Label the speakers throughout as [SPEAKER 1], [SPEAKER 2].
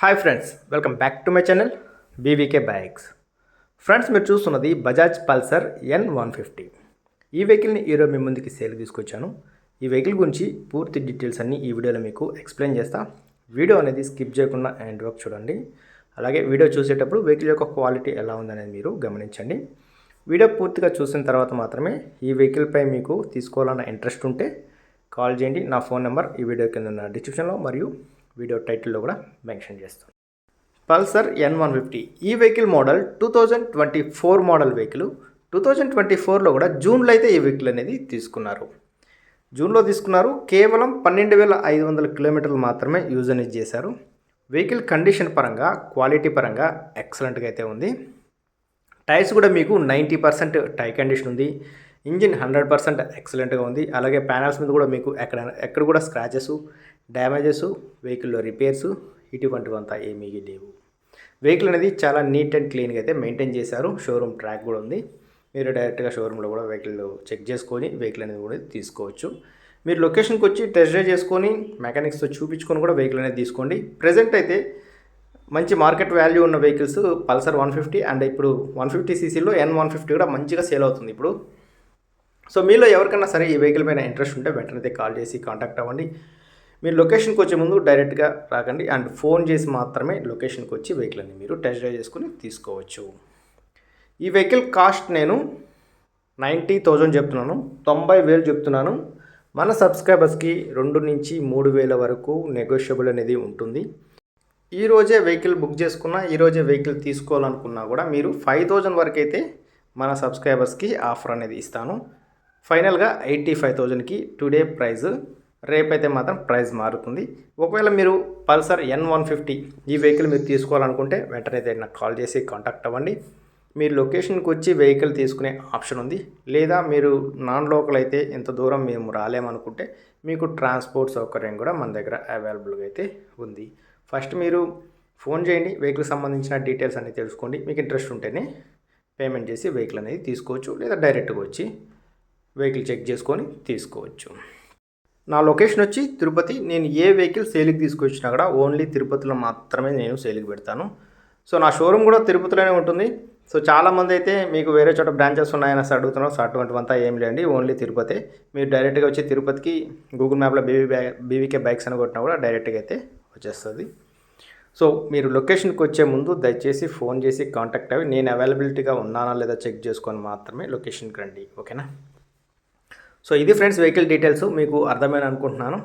[SPEAKER 1] Hi friends welcome back to my channel BVK bikes friends మీరు చూస్తున్నది Bajaj Pulsar N one fifty ఈ వెహికల్ని ఈరోజు మీ ముందుకి సేల్ తీసుకొచ్చాను. ఈ వెహికల్ గురించి పూర్తి డీటెయిల్స్ అన్ని ఈ వీడియోలో మీకు ఎక్స్ప్లెయిన్ చేస్తా. వీడియో అనేది స్కిప్ చేయకుండా ఎండ్ వరకు చూడండి. అలాగే వీడియో చూసేటప్పుడు వెహికల్ యొక్క క్వాలిటీ ఎలా ఉందనేది మీరు గమనించండి. వీడియో పూర్తిగా చూసిన తర్వాత మాత్రమే ఈ వెహికల్పై మీకు తీసుకోవాలన్న ఇంట్రెస్ట్ ఉంటే కాల్ చేయండి. నా ఫోన్ నెంబర్ ఈ వీడియో కింద ఉన్న డిస్క్రిప్షన్లో మరియు వీడియో టైటిల్లో కూడా మెన్షన్ చేస్తాను. పల్సర్ ఎన్ వన్ ఫిఫ్టీ ఈ vehicle model two thousand twenty four model vehicle. Two thousand twenty ఫోర్లో కూడా జూన్లో అయితే ఈ వెహికల్ అనేది తీసుకున్నారు. జూన్లో తీసుకున్నారు. కేవలం పన్నెండు వేల ఐదు వందల కిలోమీటర్లు మాత్రమే యూజ్ అనేది చేశారు. వెహికల్ కండిషన్ పరంగా క్వాలిటీ పరంగా ఎక్సలెంట్గా అయితే ఉంది. టైర్స్ కూడా మీకు నైంటీ పర్సెంట్ టై కండిషన్ ఉంది. ఇంజిన్ హండ్రెడ్ పర్సెంట్ ఎక్సలెంట్గా ఉంది. అలాగే ప్యానల్స్ మీద కూడా మీకు ఎక్కడ ఎక్కడ కూడా స్క్రాచెస్ డ్యామేజెస్ వెహికల్లో రిపేర్స్ ఇటువంటివంతా ఏమీ లేవు. వెహికల్ అనేది చాలా నీట్ అండ్ క్లీన్గా అయితే మెయింటైన్ చేశారు. షోరూమ్ ట్రాక్ కూడా ఉంది. మీరు డైరెక్ట్గా షోరూంలో కూడా వెహికల్ చెక్ చేసుకొని వెహికల్ అనేది కూడా తీసుకోవచ్చు. మీరు లొకేషన్కి వచ్చి టెస్ట్ డ్రైవ్ చేసుకొని మెకానిక్స్తో చూపించుకొని కూడా వెహికల్ అనేది తీసుకోండి. ప్రజెంట్ అయితే మంచి మార్కెట్ వాల్యూ ఉన్న vehicles Pulsar one fifty and ఇప్పుడు వన్ ఫిఫ్టీ సీసీలో ఎన్ వన్ ఫిఫ్టీ కూడా మంచిగా సేల్ అవుతుంది ఇప్పుడు. సో మీలో ఎవరికైనా సరే ఈ వెహికల్ పైన ఇంట్రెస్ట్ ఉంటే వెంటనే కాల్ చేసి కాంటాక్ట్ అవ్వండి. మీరు లొకేషన్కి వచ్చే ముందు డైరెక్ట్గా రాకండి అండ్ ఫోన్ చేసి మాత్రమే లొకేషన్కి వచ్చి వెహికల్ అని మీరు టెస్ట్ డ్రైవ్ చేసుకుని తీసుకోవచ్చు. ఈ వెహికల్ కాస్ట్ నేను నైంటీ థౌజండ్ చెప్తున్నాను తొంభై వేలు చెప్తున్నాను. మన సబ్స్క్రైబర్స్కి రెండు నుంచి మూడు వేల వరకు నెగోషియబుల్ అనేది ఉంటుంది. ఈరోజే వెహికల్ బుక్ చేసుకున్నా ఈరోజే వెహికల్ తీసుకోవాలనుకున్నా కూడా మీరు ఫైవ్ థౌజండ్ వరకు అయితే మన సబ్స్క్రైబర్స్కి ఆఫర్ అనేది ఇస్తాను. ఫైనల్గా ఎయిటీ ఫైవ్ థౌజండ్కి టుడే ప్రైస్ రేపైతే మాత్రం ప్రైస్ మారుతుంది. ఒకవేళ మీరు పల్సర్ ఎన్ వన్ ఫిఫ్టీ ఈ వెహికల్ మీరు తీసుకోవాలనుకుంటే వెంటనే అయితే నాకు కాల్ చేసి కాంటాక్ట్ అవ్వండి. మీరు లొకేషన్కి వచ్చి వెహికల్ తీసుకునే ఆప్షన్ ఉంది. లేదా మీరు నాన్ లోకల్ అయితే ఇంత దూరం మేము రాలేమనుకుంటే మీకు ట్రాన్స్పోర్ట్ సౌకర్యం కూడా మన దగ్గర అవైలబుల్గా అయితే ఉంది. ఫస్ట్ మీరు ఫోన్ చేయండి. వెహికల్ సంబంధించిన డీటెయిల్స్ అన్ని తెలుసుకోండి. మీకు ఇంట్రెస్ట్ ఉంటేనే పేమెంట్ చేసి వెహికల్ అనేది తీసుకోవచ్చు. లేదా డైరెక్ట్గా వచ్చి వెహికల్ చెక్ చేసుకొని తీసుకోవచ్చు. నా లొకేషన్ వచ్చి తిరుపతి. నేను ఏ వెహికల్ సేల్కి తీసుకొచ్చినా కూడా ఓన్లీ తిరుపతిలో మాత్రమే నేను సేల్కి పెడతాను. సో నా షోరూమ్ కూడా తిరుపతిలోనే ఉంటుంది. సో చాలామంది అయితే మీకు వేరే చోట బ్రాంచెస్ ఉన్నాయని అడుగుతున్నారు. సో అటువంటివంతా ఏం లేండి ఓన్లీ తిరుపతి. మీరు డైరెక్ట్గా వచ్చి తిరుపతికి గూగుల్ మ్యాప్లో బీవీ బ్యా బీవీకే బైక్స్ అని కొట్టినా కూడా డైరెక్ట్గా అయితే వచ్చేస్తుంది. సో మీరు లొకేషన్కి వచ్చే ముందు దయచేసి ఫోన్ చేసి కాంటాక్ట్ అవి నేను అవైలబిలిటీగా ఉన్నానా లేదా చెక్ చేసుకొని మాత్రమే లొకేషన్కి రండి. ఓకేనా? సో ఇది ఫ్రెండ్స్ వెహికల్ డీటెయిల్స్ మీకు అర్థమైన అనుకుంటున్నాను.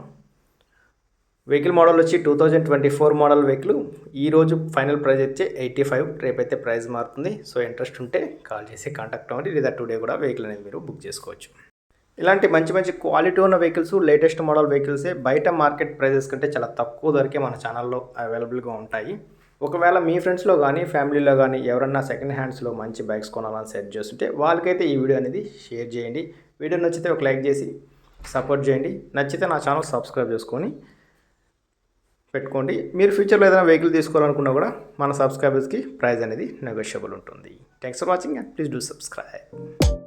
[SPEAKER 1] వెహికల్ మోడల్ వచ్చి two thousand twenty four model vehicle. ఈరోజు ఫైనల్ ప్రైస్ వచ్చి ఎయిటీ ఫైవ్ రేపైతే ప్రైస్ మారుతుంది. సో ఇంట్రెస్ట్ ఉంటే కాల్ చేసి కాంటాక్ట్ అవ్వండి. లేదా టుడే కూడా వెహికల్ అనేది మీరు బుక్ చేసుకోవచ్చు. ఇలాంటి మంచి మంచి క్వాలిటీ ఉన్న వెహికల్స్ లేటెస్ట్ మోడల్ వెహికల్సే బయట మార్కెట్ ప్రైజెస్ కంటే చాలా తక్కువ ధరకే మన ఛానల్లో అవైలబుల్గా ఉంటాయి. ఒకవేళ మీ ఫ్రెండ్స్లో కానీ ఫ్యామిలీలో కానీ ఎవరన్నా సెకండ్ హ్యాండ్స్లో మంచి బైక్స్ కొనాలని సెట్ చేస్తుంటే వాళ్ళకైతే ఈ వీడియో అనేది షేర్ చేయండి. వీడియో నచ్చితే ఒక లైక్ చేసి సపోర్ట్ చేయండి. నచ్చితే నా ఛానల్ సబ్స్క్రైబ్ చేసుకొని పెట్టుకోండి. మీరు ఫ్యూచర్లో ఏదైనా వెహికల్ తీసుకోవాలనుకున్నా కూడా మన సబ్స్క్రైబర్స్కి ప్రైజ్ అనేది నెగోషియబుల్ ఉంటుంది. Thanks for watching and please do subscribe